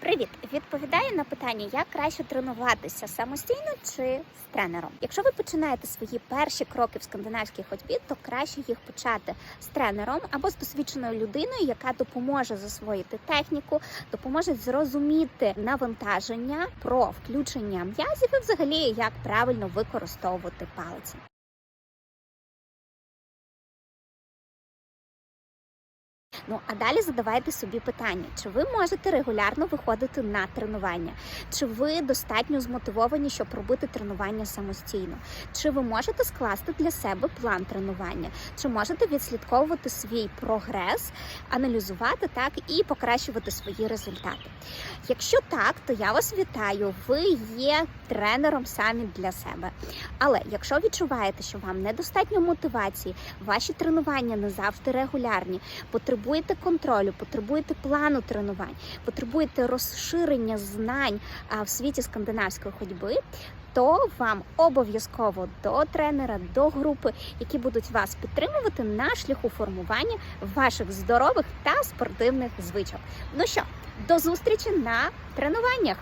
Привіт! Відповідаю на питання, як краще тренуватися самостійно чи з тренером. Якщо ви починаєте свої перші кроки в скандинавській ходьбі, то краще їх почати з тренером або з досвідченою людиною, яка допоможе засвоїти техніку, допоможе зрозуміти навантаження про включення м'язів і взагалі як правильно використовувати палиці. Ну а далі задавайте собі питання: чи ви можете регулярно виходити на тренування? Чи ви достатньо змотивовані, щоб робити тренування самостійно? Чи ви можете скласти для себе план тренування? Чи можете відслідковувати свій прогрес, аналізувати так і покращувати свої результати? Якщо так, то я вас вітаю. Ви є тренером самі для себе. Але якщо відчуваєте, що вам недостатньо мотивації, ваші тренування не завжди регулярні, потребуєте контролю, потребуєте плану тренувань, потребуєте розширення знань в світі скандинавської ходьби. То вам обов'язково до тренера, до групи, які будуть вас підтримувати на шляху формування ваших здорових та спортивних звичок. Ну що, до зустрічі на тренуваннях!